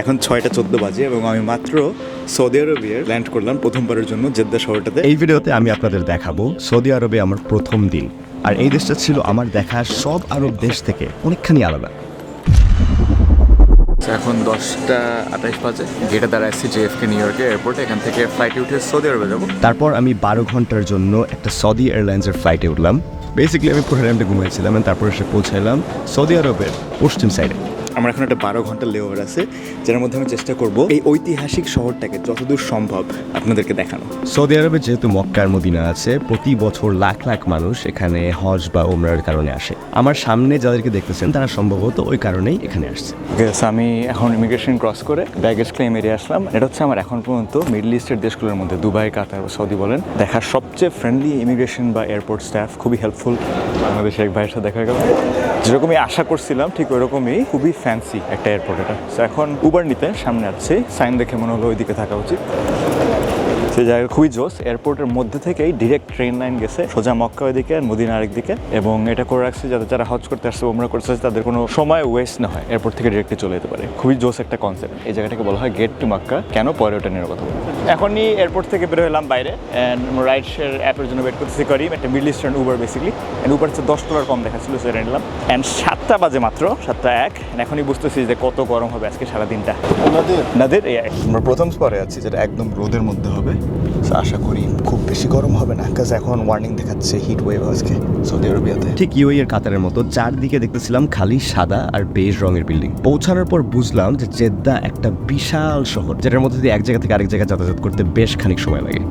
এখন ছয়টা চোদ্দ বাজে এবং আমি মাত্র সৌদি আরবে ল্যান্ড করলাম প্রথমবারের জন্য জেদ্দা শহরটাতে। এই ভিডিওতে আমি আপনাদের দেখাবো সৌদি আরবে আমার প্রথম দিন। আর এই দেশটা ছিল আমার দেখা সব আরব দেশ থেকে অনেকখানি আলাদা। এখন দশটা আঠাইশ বাজে। গেটে দাঁড়াচ্ছি জেএফকে নিউ ইয়র্কে এয়ারপোর্টে এখান থেকে ফ্লাইটে উঠে সৌদি আরবে যাব। তারপর আমি বারো ঘণ্টার জন্য একটা সৌদি এয়ারলাইন্সের ফ্লাইটে উঠলাম। বেসিক্যালি আমি পুরো টাইমটা ঘুমিয়েছিলাম তারপর এসে পৌঁছাইলাম সৌদি আরবের পশ্চিম সাইডে আমার এখন একটা বারো ঘণ্টা লেওভার আছে যার মধ্যে আমি চেষ্টা করব এই ঐতিহাসিক শহরটাকে যতদূর সম্ভব আপনাদেরকে দেখানো। সৌদি আরবে যেহেতু মক্কার মদিনা আছে প্রতি বছর লাখ লাখ মানুষ এখানে হজ বা ওমরার কারণে আসে। আমার সামনে যাদেরকে দেখতেছেন তারা সম্ভবত ওই কারণেই এখানে আসছে। আমি এখন ইমিগ্রেশন ক্রস করে ব্যাগেজ ক্লেম এরিয়া আসলাম। এটা হচ্ছে আমার এখন পর্যন্ত মিডল ইস্টের দেশগুলোর মধ্যে দুবাই কাতার সৌদি বলেন। দেখার সবচেয়ে ফ্রেন্ডলি ইমিগ্রেশন বা এয়ারপোর্ট স্টাফ খুবই হেল্পফুল বাংলাদেশের এক ভাইয়ের সাথে দেখা গেল। যেরকমই আশা করছিলাম ঠিক ওরকমই খুবই ফ্যান্সি একটা এয়ারপোর্ট এটা। সো এখন উবার নিতে সামনে আসছে সাইন দেখে মনে হলো ওইদিকে থাকা উচিত। সে জায়গা খুবই জোস এয়ারপোর্টের মধ্যে থেকেই ডিরেক্ট ট্রেন লাইন গেছে। সোজা মক্কা ওইদিকে আর মদিনা আরেক দিকে এবং এটা করে রাখছে যাতে যারা হজ করতে আসছে ওমরা করতে আসছে তাদের কোনো সময় ওয়েস্ট না হয়। এয়ারপোর্ট থেকে ডিরেক্টলি চলে যেতে পারে। খুবই জোস একটা কনসেপ্ট এই জায়গাটাকে বলা হয় গেট টু মক্কা। কেন পরে ওটা নিয়ে কথা বলব? এখনই এয়ারপোর্ট থেকে বের হলাম বাইরে। অ্যান্ড রাইড শেয়ার অ্যাপের জন্য ওয়েট করতেছি করি। একটা middle eastern Uber basically and Uber হচ্ছে দশ ডলার কম দেখাচ্ছিল সেটা নিলাম। অ্যান্ড সাতটা বাজে মাত্র সাতটা এক। এখনই বুঝতেছি যে কত গরম হবে আজকে সারাদিনটা। নাদের? এই আমরা প্রথম স্পরে আছি যেটা একদম রোদের মধ্যে হবে। So, আশা করি খুব বেশি গরম হবে না কাজ এখন ওয়ার্নিং দেখাচ্ছে হিট ওয়েভ আজকে সৌদি আরবিয়াতে ঠিক ইউএই এর কাতারের মতো চারদিকে দেখতেছিলাম খালি সাদা আর বেজ রঙের বিল্ডিং। পৌঁছানোর পর বুঝলাম যে জেদ্দা একটা বিশাল শহর যেটার মধ্যে দিয়ে এক জায়গা থেকে আরেক জায়গায় যাতায়াত করতে বেশ খানিক সময় লাগে।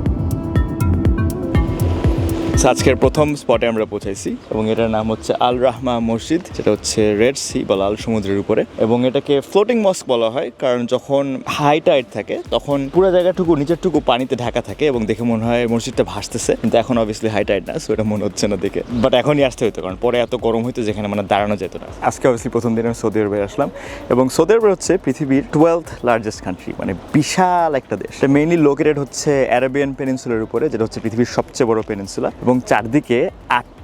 আজকের প্রথম স্পটে আমরা পৌঁছাইছি এবং এটার নাম হচ্ছে আল রাহমা মসজিদ, যেটা হচ্ছে রেড সি বা লাল সমুদ্রের উপরে এবং এটাকে ফ্লোটিং মস্ক বলা হয় কারণ যখন হাই টাইড থাকে, তখন পুরো জায়গাটুকু, নিচেরটুকু পানিতে ঢাকা থাকে এবং দেখে মনে হয় মসজিদটা ভাসতেছে। কিন্তু এখন অবভিয়াসলি হাই টাইড না সো এটা মনে হচ্ছে না দেখে। বাট এখনই আসতে হতো কারণ পরে এত গরম হইতো যেখানে মানে দাঁড়ানো যেত না। আজকে অবভিয়াসলি প্রথম দিন আমি সৌদি আরবে আসলাম এবং সৌদি আরবে হচ্ছে পৃথিবীর টুয়েলথ লার্জেস্ট কান্ট্রি মানে বিশাল একটা দেশ। মেইনলি লোকেটেড হচ্ছে অ্যারাবিয়ান পেনিনসুলার উপরে, যেটা হচ্ছে পৃথিবীর সবচেয়ে বড় পেনিনসুলা এবং চারদিকে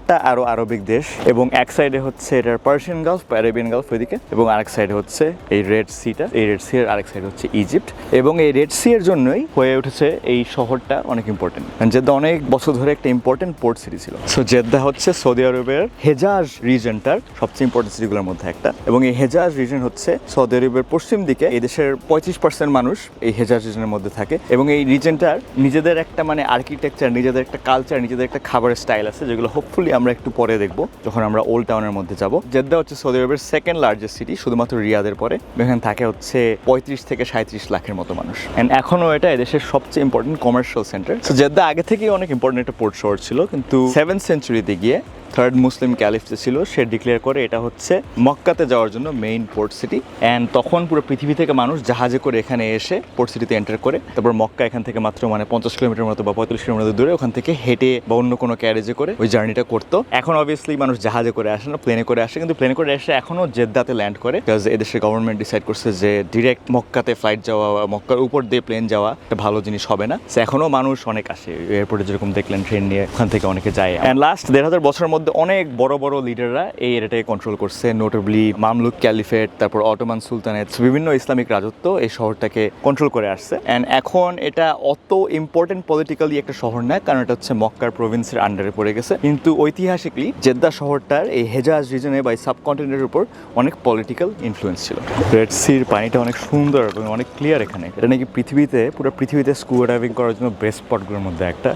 আটটা আরও আরবিক দেশ, এবং এক সাইডে হচ্ছে এটার পার্সিয়ান গালফ বা অ্যারাবিয়ান গালফ ওইদিকে, এবং আরেক সাইডে হচ্ছে এই রেড সিটা এই রেড সি এর আরেক সাইডে হচ্ছে ইজিপ্ট এবং এই রেড সি এর জন্যই হয়ে উঠেছে এই শহরটা অনেক ইম্পর্টেন্ট জেদ্দা অনেক বছর ধরে একটা ইম্পর্টেন্ট পোর্ট সিটি ছিল। সো জেদ্দা হচ্ছে সৌদি আরবের হেজাজ রিজনটার সবচেয়ে ইম্পর্টেন্ট সিটিগুলোর মধ্যে একটা। এবং এই হেজাজ রিজন হচ্ছে সৌদি আরবের পশ্চিম দিকে, এই দেশের পঁয়ত্রিশ পার্সেন্ট মানুষ এই হেজাজ রিজনের মধ্যে থাকে। এবং এই রিজনটার নিজেদের একটা মানে আর্কিটেকচার নিজেদের একটা কালচার নিজেদের একটা খাবারের স্টাইল আছে, যেগুলো হোপফুলি আমরা একটু পরে দেখব, যখন আমরা ওল্ড টাউনের মধ্যে যাব। জেদ্দা হচ্ছে সৌদি আরবের সেকেন্ড লার্জেস্ট সিটি শুধুমাত্র রিয়াদের পরে। এখানে থাকে হচ্ছে পঁয়ত্রিশ থেকে সাঁত্রিশ লাখের মতো মানুষ। অ্যান্ড এখনও এটা এদেশের সবচেয়ে important commercial centre so Jeddah আগে থেকেই অনেক ইম্পর্টেন্ট একটা পোর্ট শহর ছিল, কিন্তু সেভেন্থ সেঞ্চুরিতে গিয়ে থার্ড মুসলিম ক্যালিফ যে ছিল, সে ডিক্লেয়ার করে এটা হচ্ছে মক্কাতে যাওয়ার জন্য মেইন পোর্ট সিটি অ্যান্ড তখন পুরো পৃথিবী থেকে মানুষ জাহাজে করে এখানে এসে পোর্ট সিটিতে এন্টার করে, তারপর মক্কা এখান থেকে মাত্র মানে পঞ্চাশ কিলোমিটার মতো বা পঁয়ত্রিশ কিলোমিটার দূরে ওখান থেকে হেঁটে বা অন্য কোনো ক্যারেজে করে ওই জার্নিটা করতো। এখন অবভিয়াসলি মানুষ জাহাজে করে আসে না প্লেনে করে আসে, কিন্তু প্লেনে করে এসে এখনও জেদ্দাতে ল্যান্ড করে বিকজ এদেশের গভর্নমেন্ট ডিসাইড করছে যে ডিরেক্ট মক্কাতে ফ্লাইট যাওয়া বা মক্কার উপর দিয়ে প্লেন যাওয়া একটা ভালো জিনিস হবে না। So এখনও মানুষ অনেক আসে এয়ারপোর্টে যেরকম দেখলেন ট্রেন নিয়ে, ওখান থেকে অনেকে যায়। অ্যান্ড লাস্ট দেড় হাজার বছরের মধ্যে অনেক বড় বড় লিডাররা এই এরিয়াটাকে কন্ট্রোল করছে। নোটেবলি মামলুক ক্যালিফেট তারপর অটোমান সুলতানেট বিভিন্ন ইসলামিক রাজত্ব এই শহরটাকে কন্ট্রোল করে আসছে। অ্যান্ড এখন এটা অত ইম্পর্টেন্ট পলিটিক্যালি একটা শহর না, কারণ এটা হচ্ছে মক্কার প্রভিন্সের আন্ডারে পড়ে গেছে। কিন্তু ঐতিহাসিকলি জেদ্দা শহরটার এই হেজাজ রিজনে বা সাবকন্টিনেন্টের উপর অনেক পলিটিক্যাল ইনফ্লুয়েন্স ছিল। রেড সির পানিটা অনেক সুন্দর এবং অনেক ক্লিয়ার এখানে। এটা নাকি পৃথিবীতে, পুরো পৃথিবীতে স্কুবা ডাইভিং করার জন্য বেস্ট স্পটগুলোর মধ্যে একটা।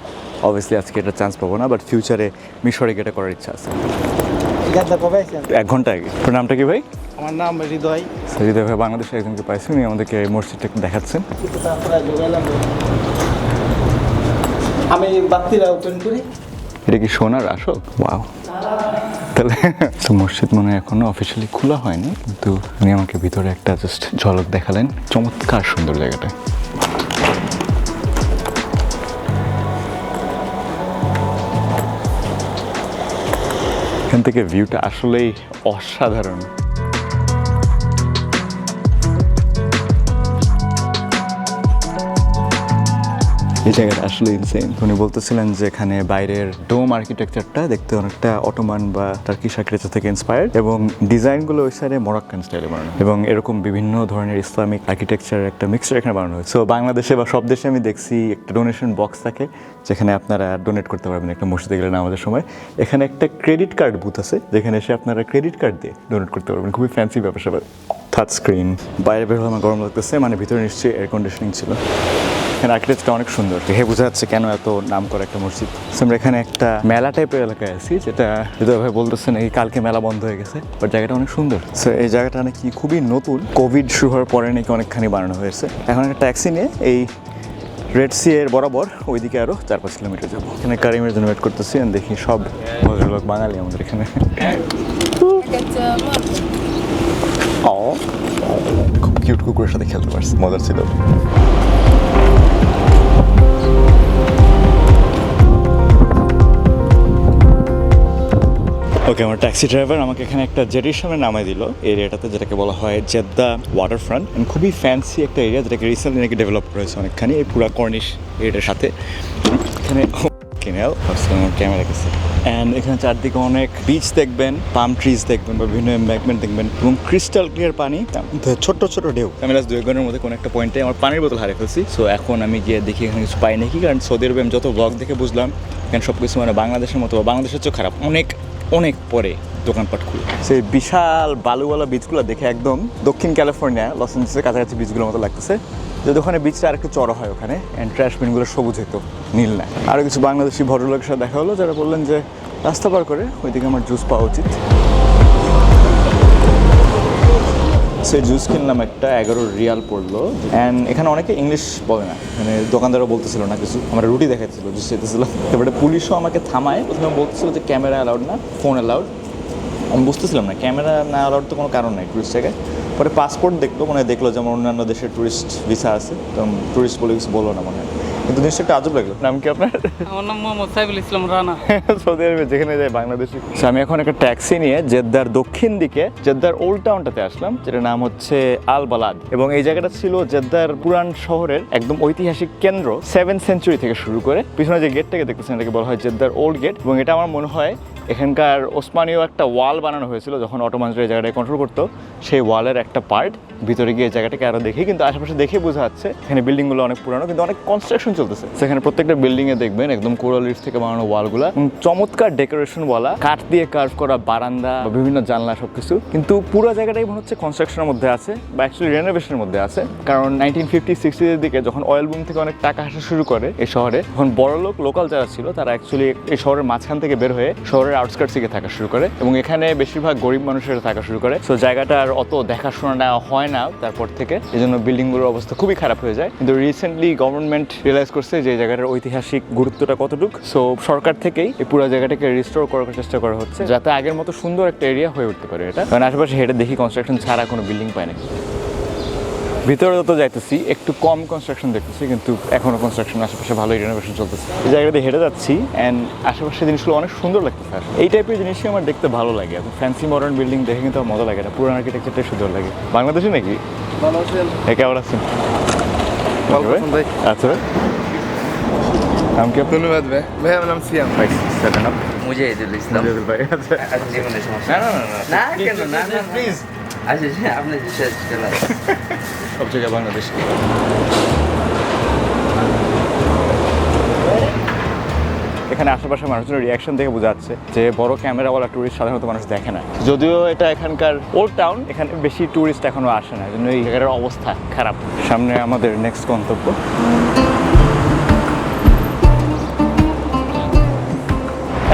অবভিয়াসলি আজকে এটা চান্স পাবো না বাট ফিউচারে মিশরে গেটা করার ইচ্ছা আছে। এক ঘণ্টা আগে। তোর নামটা কি ভাই? আমার নাম হৃদয়। সজিদা ভাই বাংলাদেশে একজনকে পাইছি উনি আমাদেরকে এই মসজিদটা দেখাচ্ছেন। আমি বাতিরা ওপেন করি। এটা কি সোনার আসক ওয়াও তাহলে তো মসজিদ মনে হয় এখনও অফিসিয়ালি খোলা হয়নি কিন্তু উনি আমাকে ভিতরে একটা জাস্ট ঝলক দেখালেন। চমৎকার সুন্দর জায়গাটা। এখান থেকে ভিউটা আসলেই অসাধারণ। এই জায়গাটা আসলে ইনসেন উনি বলতেছিলেন যে এখানে বাইরের ডোম আর্কিটেকচারটা দেখতে অনেকটা অটোমান বা টার্কিশ আর্কিটেকচার থেকে ইন্সপায়ার্ড এবং ডিজাইনগুলো ওই সাইডে মরক্কান স্টাইলে বানানো। এবং এরকম বিভিন্ন ধরনের ইসলামিক আর্কিটেকচার একটা মিক্সচার এখানে বানানো হয়েছে। বাংলাদেশে বা সব দেশে আমি দেখছি একটা ডোনেশন বক্স থাকে, যেখানে আপনারা ডোনেট করতে পারবেন একটা মসজিদে গেলে আমাদের সময়। এখানে একটা ক্রেডিট কার্ড বুথ আছে, যেখানে এসে আপনারা ক্রেডিট কার্ড দিয়ে ডোনেট করতে পারবেন। খুবই ফ্যান্সি ব্যাপার স্যাপার টাচ স্ক্রিন বাইরে বের হলে আমার গরম লাগতেছে মানে ভিতরে নিশ্চয়ই এয়ার কন্ডিশনিং ছিল। এখানে আর্কিটেক্টটা অনেক সুন্দর। দেখে বোঝা যাচ্ছে কেন এত নাম করা একটা মসজিদ। আমরা এখানে একটা মেলা টাইপের এলাকায় আছি, যেটা হৃদয় ভাই বলতেছে নাকি কালকে মেলা বন্ধ হয়ে গেছে বাট জায়গাটা অনেক সুন্দর। সো এই জায়গাটা নাকি খুবই নতুন কোভিড শুরু হওয়ার পরে নাকি অনেকখানি বানানো হয়েছে। এখন একটা ট্যাক্সি নিয়ে এই রেড সি এর বরাবর ওইদিকে আরও চার পাঁচ কিলোমিটার যাব। এখানে কারিমের জন্য ওয়েট করতেছি দেখি সব ভদ্রলোক বাঙালি আমাদের এখানে। খুব কিউট কুকুরের সাথে খেলতে পারছি, মজার ছিল। ওকে আমার ট্যাক্সি ড্রাইভার আমাকে এখানে একটা জেটির সামনে নামাই দিল। এরিয়াটাতে যেটাকে বলা হয় জেদ্দা ওয়াটার ফ্রন্ট খুবই ফ্যান্সি একটা এরিয়া যেটাকে রিসেন্টলি নাকি ডেভেলপ করেছে অনেকখানি, এই পুরা কর্নিশ এরিয়াটার সাথে। এখানে কিনেল আমার ক্যামেরা গেছে অ্যান্ড এখানে চারদিকে অনেক বিচ দেখবেন পাম ট্রিজ দেখবেন বা বিভিন্ন এম্ব্যাকমেন্ট দেখবেন এবং ক্রিস্টাল ক্লিয়ার পানি। ছোট্ট ছোট ঢেউ। আমি লাস্ট দুই ঘণ্টার মধ্যে কোনো একটা পয়েন্টে আমার পানির বোতল হারিয়ে ফেলছি। সো এখন আমি গিয়ে দেখি এখানে কিছু পাই নাকি কারণ সৌদি আরবে আমি যত ব্লগ দেখে বুঝলাম এখানে সব কিছু মানে বাংলাদেশের মতো বা বাংলাদেশের চেয়েও খারাপ। অনেক অনেক পরে দোকানপাট খুলে। সেই বিশাল বালুওয়ালা বীজগুলো দেখে একদম দক্ষিণ ক্যালিফোর্নিয়া লস এঞ্জেলসের কাছাকাছি বীজগুলোর মতো লাগতেছে। যদি ওখানে বীজটা আরেকটু চড়া হয় ওখানে অ্যান্ড ট্র্যাশ বিনগুলো সবুজ হতো নীল না। আরও কিছু বাংলাদেশি ভদ্রলোকের সাথে দেখা হলো, যারা বললেন যে রাস্তা পার করে ওইদিকে আমার জুস পাওয়া উচিত। সে জুস কিনলাম একটা, এগারো রিয়াল পড়ল অ্যান্ড এখানে অনেকে ইংলিশ বলে না। মানে দোকানদারও বলতেছিল না কিছু, আমরা রুটি দেখাচ্ছিল জুস চেতেছিল তারপরে পুলিশও আমাকে থামায়, প্রথমে বলতেছিল যে ক্যামেরা অ্যালাউড না ফোন অ্যালাউড আমি বুঝতেছিলাম না ক্যামেরা না অ্যালাউড তো কোনো কারণ নাই টুরিস্ট জায়গায়। পরে পাসপোর্ট দেখল মানে দেখল যেমন অন্যান্য দেশের টুরিস্ট ভিসা আছে তো টুরিস্ট বলে কিছু বলো না মনে হয়। কিন্তু জিনিসটা একটু আজব লাগল। নাম কি আপনার? আমার নাম মোহাম্মদ সাইফুল ইসলাম রানা। সৌদি আরবে যেখানে যাই বাংলাদেশি। আমি এখন একটা ট্যাক্সি নিয়ে জেদ্দার দক্ষিণ দিকে জেদ্দার ওল্ড টাউনটাতে আসলাম যেটার নাম হচ্ছে আল বালাদ। এবং এই জায়গাটা ছিল জেদ্দার পুরান শহরের একদম ঐতিহাসিক কেন্দ্র সেভেন সেঞ্চুরি থেকে শুরু করে। পিছনে যে গেটটাকে দেখতেছেন এটাকে বলা হয় জেদ্দার ওল্ড গেট এবং এটা আমার মনে হয় এখানকার ওসমানীয় একটা ওয়াল বানানো হয়েছিল যখন অটোমানরা এই জায়গাটাকে কন্ট্রোল করতো। সেই ওয়ালের একটা পার্ট ভিতরে গিয়ে জায়গাটাকে আরও দেখি, কিন্তু আশেপাশে দেখে বোঝা যাচ্ছে এখানে বিল্ডিংগুলো অনেক পুরানো, কিন্তু অনেক কনস্ট্রাকশন চলতেছে। সেখানে প্রত্যেকটা বিল্ডিংয়ে দেখবেন একদম কোরাল রিফ থেকে বানানো ওয়ালগুলো চমৎকার ডেকোরেশন ওয়ালা, কাঠ দিয়ে কার্ভ করা বারান্দা বা বিভিন্ন জানলা সবকিছু। কিন্তু পুরো জায়গাটাই মনে হচ্ছে কনস্ট্রাকশনের মধ্যে আছে বা অ্যাকচুয়ালি রেনোভেশনের মধ্যে আছে। কারণ নাইনটিন ফিফটি সিক্সটির দিকে যখন অয়েল বুম থেকে অনেক টাকা আসা শুরু করে এই শহরে, তখন বড় লোক লোকাল যারা ছিল, তারা অ্যাকচুয়ালি এই শহরের মাঝখান থেকে বের হয়ে শহরের আউটস্কার্টস থেকে থাকা শুরু করে এবং এখানে বেশিরভাগ গরিব মানুষেরা থাকা শুরু করে। সো জায়গাটা আর অত দেখাশোনা নেওয়া হয় না তারপর থেকে। এই জন্য বিল্ডিংগুলোর অবস্থা খুবই খারাপ হয়ে যায়। কিন্তু রিসেন্টলি গভর্নমেন্ট রিয়েলাইজ করছে যে জায়গাটার ঐতিহাসিক গুরুত্বটা কতটুক। সো সরকার থেকেই এই পুরো জায়গাটাকে রিস্টোর করার চেষ্টা করা হচ্ছে, যাতে আগের মতো সুন্দর একটা এরিয়া হয়ে উঠতে পারে এটা। কারণ আশেপাশে হেঁটে দেখি কনস্ট্রাকশন ছাড়া কোনো বিল্ডিং পায় না। ভিতরে যত যাইতেছি একটু কম কনস্ট্রাকশন দেখতেছি কিন্তু এখনও কনস্ট্রাকশন আশেপাশে ভালোই রেনোভেশন চলতেছে। এই জায়গাতে হেঁটে যাচ্ছি অ্যান্ড আশেপাশে জিনিসগুলো অনেক সুন্দর লাগতেছে আসলে। এই টাইপের জিনিসই আমার দেখতে ভালো লাগে। এত ফ্যান্সি মডার্ন বিল্ডিং দেখে কিন্তু আমার মজা লাগে না। পুরান আর্কিটেকচারটাই সুন্দর লাগে। বাংলাদেশে নাকি? কেমন আছেন? আচ্ছা নাম কি ধন্যবাদ ভাই। ভাই আমার নাম সিয়াম। ভাই সেভেন আপ মুজাহিদুল ইসলাম। ভাই আচ্ছা। আচ্ছা সমস্যা। না না না না কেন? না না প্লিজ আচ্ছা আপনি শেষ সব জায়গায় বাংলাদেশ। এখানে আশেপাশে মানুষজনের রিয়াকশন দেখে বোঝা যাচ্ছে যে বড় ক্যামেরাওয়ালা টুরিস্ট সাধারণত মানুষ দেখে না। যদিও এটা এখানকার ওল্ড টাউন এখানে বেশি টুরিস্ট এখনও আসে না। এই জন্য এই জায়গার অবস্থা খারাপ। সামনে আমাদের নেক্সট গন্তব্য।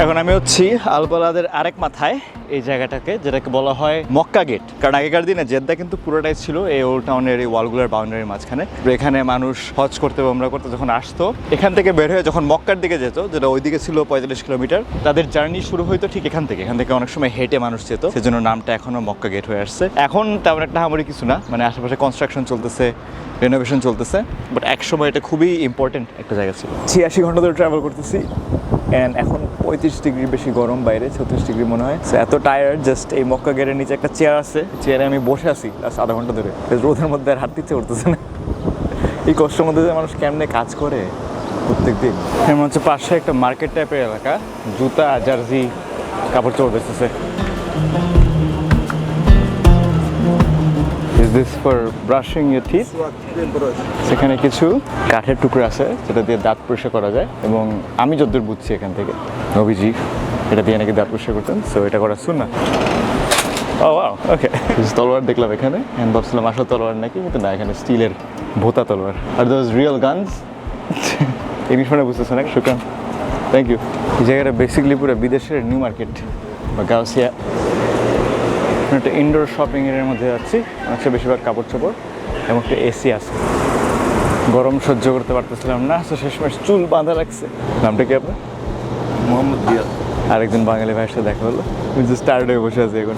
এখন আমি হচ্ছি আলবালাদের আরেক মাথায়, এই জায়গাটাকে, যেটাকে বলা হয় মক্কা গেট। কারণ আগেকার দিনে জেদ্দা কিন্তু পুরোটাই ছিল এই ওল্ড টাউনের, এই ওয়ালগুলোর বাউন্ডারির মাঝখানে। এখানে মানুষ হজ করতে বমরা করতে যখন আসতো, এখান থেকে বের হয়ে যখন মক্কার দিকে যেত, যেটা ওইদিকে ছিল পঁয়তাল্লিশ কিলোমিটার, তাদের জার্নি শুরু হইতো ঠিক এখান থেকে। এখান থেকে অনেক সময় হেঁটে মানুষ যেত, সেজন্য নামটা এখনও মক্কা গেট হয়ে আসছে। এখন তেমন একটা হামারি কিছু না মানে আশেপাশে কনস্ট্রাকশন চলতেছে রেনোভেশন চলতেছে বাট এক সময় এটা খুবই ইম্পর্টেন্ট একটা জায়গা ছিল। ছিয়াশি ঘণ্টা ধরে ট্রাভেল করতেছি। অ্যান্ড এখন পঁয়ত্রিশ ডিগ্রি বেশি গরম বাইরে, ছত্রিশ ডিগ্রি মনে হয়। এত টায়ার জাস্ট এই মক্কা গেটের নিচে একটা চেয়ার আছে। চেয়ারে আমি বসে আছি লাস্ট আধা ঘণ্টা ধরে। রোদের মধ্যে আর হাত ইচ্ছে করতেছে না। এই কষ্টের মধ্যে যে মানুষ কেমনে কাজ করে প্রত্যেক দিন। এমন হচ্ছে পাশে একটা মার্কেট টাইপের এলাকা, জুতা জার্জি কাপড় চোপড় বেচতেছে। This for brushing your teeth সেখানে কিছু কাঠের টুকরো আছে, যেটা দিয়ে দাঁত পরিষ্কার করা যায়, এবং আমি যতদূর বুঝছি এখান থেকে। নবীজি, এটা দিয়ে নাকি দাঁত পরিষ্কার করতেন সো এটা করা শুন না ও ওকে তলোয়ার দেখলাম এখানে আমি ভাবছিলাম আসল তলোয়ার নাকি, কিন্তু না, এখানে স্টিলের ভোতা তলোয়ার। আর দোজ রিয়েল গানস ইংলিশ মানে বুঝতেছে না শুকান থ্যাংক ইউ এই জায়গাটা বেসিকলি পুরো বিদেশের নিউ মার্কেট, বা গাউসিয়া। আমরা একটা ইনডোর শপিং এর মধ্যে যাচ্ছি হচ্ছে বেশিরভাগ কাপড় চোপড় এবং একটা এসি আছে। গরম সহ্য করতে পারতেছিলাম না তো শেষমেশ চুল বাঁধা লাগছে। নামটা কি আপনার? মোহাম্মদ দিয়াল আরেকজন বাঙালি ভাইয়ের সাথে দেখা হলো। স্টার্ট হয়ে বসে আছে এখন।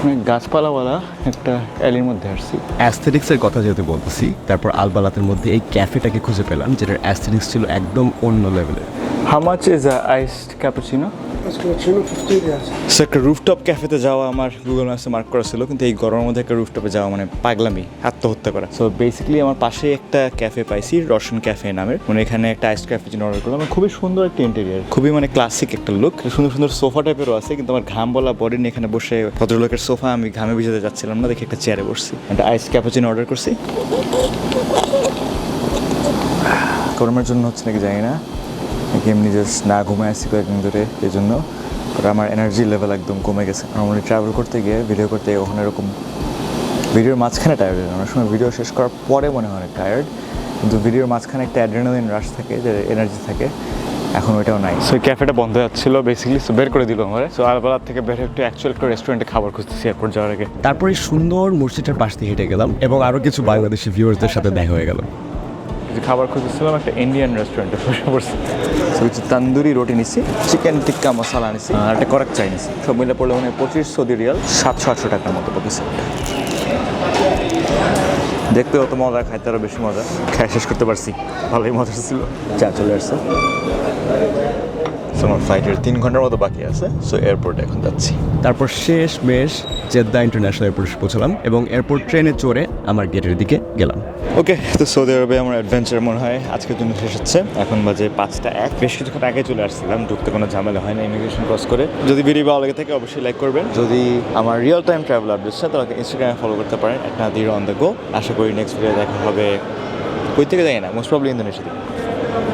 আমি গাছপালাওয়ালা একটা অ্যালির মধ্যে আসছি। অ্যাস্থেটিক্সের কথা যেহেতু বলতেছি তারপর আলবালাতের মধ্যে এই ক্যাফেটাকে খুঁজে পেলাম যেটার অ্যাস্থেটিক্স ছিল একদম অন্য লেভেলের how much is a iced cappuccino so একটা রুফটপ ক্যাফেতে যাওয়া আমার গুগল ম্যাপসে মার্ক করা ছিল, কিন্তু এই গরমের মধ্যে একটা রুফটপে যাওয়া মানে পাগলামি, আত্মহত্যা করা। সো বেসিক্যালি আমার পাশে একটা ক্যাফে পাইছি রশন ক্যাফে নামের। মানে এখানে একটা আইস ক্যাফেচিনো অর্ডার করলাম মানে খুবই সুন্দর একটা ইন্টেরিয়ার খুবই মানে ক্লাসিক একটা লুক সুন্দর সুন্দর সোফা টাইপেরও আছে, কিন্তু আমার ঘাম বলা বডি নিয়ে এখানে বসে ভদ্রলোকের সোফা আমি ঘামে ভিজাতে যাচ্ছিলাম না, দেখে একটা চেয়ারে বসছি। একটা আইস ক্যাফেচিনো অর্ডার করছি। গরমের জন্য হচ্ছে নাকি জানি না। এমনি জাস্ট না ঘুমায় আসছি কয়েকদিন ধরে এই জন্য আমার এনার্জি লেভেল একদম কমে গেছে। নর্মালি ট্রাভেল করতে গিয়ে ভিডিও করতে গিয়ে কখনো এরকম ভিডিওর মাঝখানে টায়ার্ড হয় অনেক সময় ভিডিও শেষ করার পরে মনে হয় অনেক টায়ার্ড কিন্তু ভিডিওর মাঝখানে একটা অ্যাড্রেনালিন রাশ থাকে যে এনার্জি থাকে এখন ওইটাও নাই। সো ক্যাফেটা বন্ধ যাচ্ছিল বেসিক্যালি সো বের করে দিল আমার। সো আলবালার থেকে বের একটু অ্যাকচুয়াল একটা রেস্টুরেন্টে খাবার খুঁজতেছি এয়ারপোর্ট যাওয়ার আগে। তারপরে সুন্দর মসজিদের পাশ দিয়ে হেঁটে গেলাম এবং আরও কিছু বাংলাদেশি ভিউয়ার্সদের সাথে দেখা হয়ে গেল। কিছু খাবার খুঁজেছিলাম একটা ইন্ডিয়ান রেস্টুরেন্টে বসে পড়ছি। কিছু তান্দুরি রুটি নিছি চিকেন টিক্কা মশলা নিছি। আর একটা করাক চাই নিছি। সব মিলে পড়লে মানে পঁচিশ সৌদি রিয়াল সাতশো আটশো টাকার মতো সেট দেখতে অত মজা খাইতে আরও বেশি মজা। খাই শেষ করতে পারছি ভালোই মজা ছিল। চা চলে আসছে। আমার ফ্লাইটের তিন ঘণ্টার মতো বাকি আছে সো এয়ারপোর্টে এখন যাচ্ছি। তারপর শেষ মেশ জেদ্দা ইন্টারন্যাশনাল এয়ারপোর্টে পৌঁছলাম এবং এয়ারপোর্ট ট্রেনে চড়ে আমার গেটের দিকে গেলাম। ওকে তো সৌদি আরবে আমার অ্যাডভেঞ্চার মনে হয় আজকের জন্য শেষ হচ্ছে। এখন বাজে পাঁচটা এক। বেশ কিছুক্ষণ আগে চলে আসছিলাম ঢুকতে কোনো ঝামেলা হয় না ইমিগ্রেশন ক্রস করে। যদি ভিডিও ভালো লেগে থাকে অবশ্যই লাইক করবেন। যদি আমার রিয়েল টাইম ট্রাভেল আপডেট চান তাহলে ইনস্টাগ্রামে ফলো করতে পারেন একটা দির অন দ্য গো আশা করি নেক্সট ভিডিও দেখা হবে কই থেকে যাই না মোস্ট প্রবলি ইন্দোনেশিয়া